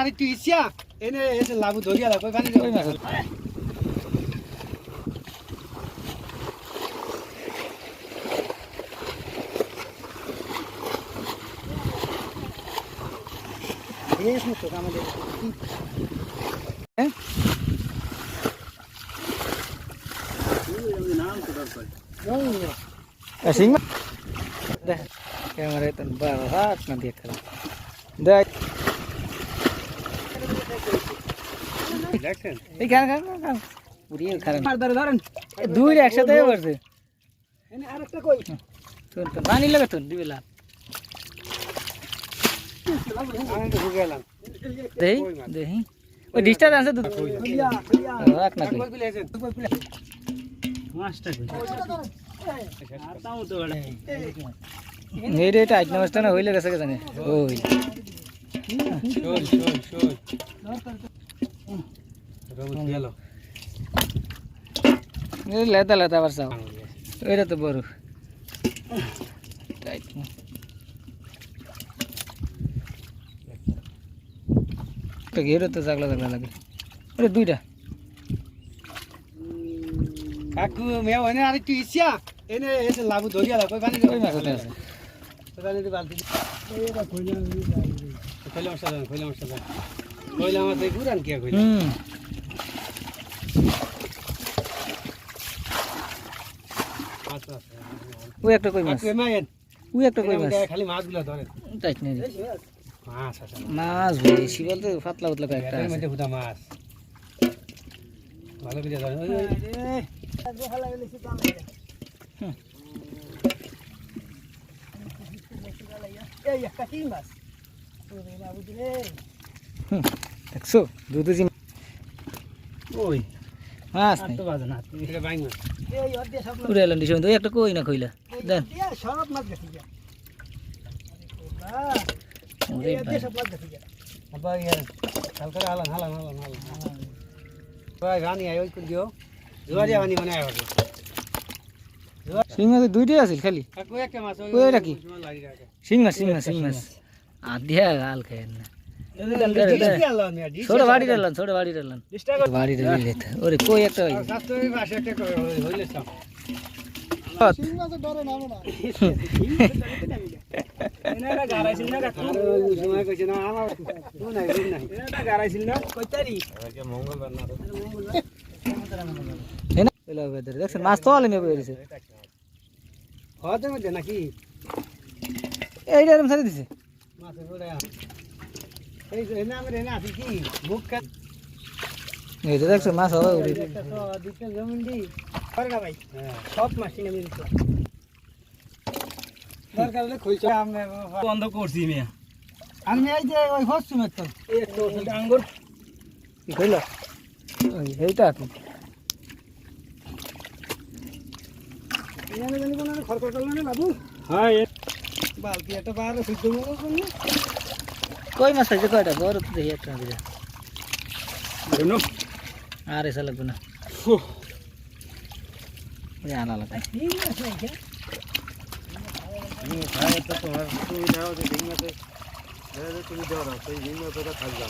আর একটু ইচ্ছা এনে এসে লাভু ধরিয়া? শিং মাছ দেখ ক্যামেরা তো বাবা হাত না দিয়ে খেলা দেখ দেখছেন এই খান খান খান, খান পুরিয়ে খারাপ আর ধরে ধরেন। দুই একসাথে পড়ছে এনে আরেকটা কই? তুন তুন পানি লাগে তুন দিবে লাভ। আমি তো ঢুকে গেলাম দেই। দেহি ওই ডিস্টার্ব আছে তো খুলিয়া খুলিয়া রাখ না কই কই পিলে আছেন কই পিলে মাছটা কই? আর তাও তো বড় এই রে এটা আইট নামাজটা না হইলে গেছে জানে ওই। শোল শোল শোল। লেদা লেদা আবার চাও। ওইটা তো বড়। টাইট তো ঘেরো তো জাগলা জাগলা লাগে। ওরে দুইটা। কাকু মেও এনে আর একটু ইচ্ছা। এনে এসে লাভু ধরিয়া লাভ পানি ওই মাছ আছে। পানি দি বালতি। এইটা কইলাম কইলাম সাদা কইলাম সাদা কইলাম আমাদের গুরান কি কইলাম। হুম। ওই একটা কই মাছ? ওই একটা কই মাছ? খালি মাছগুলো ধরে টাইট নেই মাছ আছে। মাছ বেশি বলতে পাতলা পাতলা কয়েকটা আছে। মধ্যে হুদা মাছ। ভালো করে ধরে ওই দেখছ? দুধ ওই। আর তো বাজে না এটা বাইং এই অর্ধে সব উড়ে এলাম দিশন একটা কই না কইলা? দেন। সব মাছ গেছে যা ওরে ভাই। সব মাছ গেছে যা আবার ইয়ার হালকা হালান হালান হালান হালান। ভাই রানি আই ওই কোন দিও? জোয়ারিয়া বানি মনে আয় হবে শিং মাছ দুইটাই আছিল খালি। একটা মাছ ওই এটা কি? লাগি রাখে শিং মাছ শিং মাছ শিং মাছ আধিয়া গাল খায় না। ছোট বাড়ি ডালান ছোট বাড়ি ডিস্ট্রিক্ট বাড়ি ওরে কই একটা দেখছেন মাছ তো আলে নেবে এরিছে হতে নাকি এইটা দিছে মাছের এই যে আমার দেখছ, মাছ হবে উড়ি তো দিতে জমিন দি করে না ভাই সব মাছ কিনে মিলছ দরকার হলে খুলছে আমি বন্ধ করছি মিয়া আমি এই যে ওই হচ্ছে মেত এই তো আঙ্গুর কি। কইলা এইটা হ্যাঁ বালতি একটা বার সিদ্ধ কই মাছ আছে কয়টা? বড় তো দেখি একটা দিলে আর এসা লাগবে না। হচ্ছে ঠিক আছে। তুমি সেই দিন থাকবে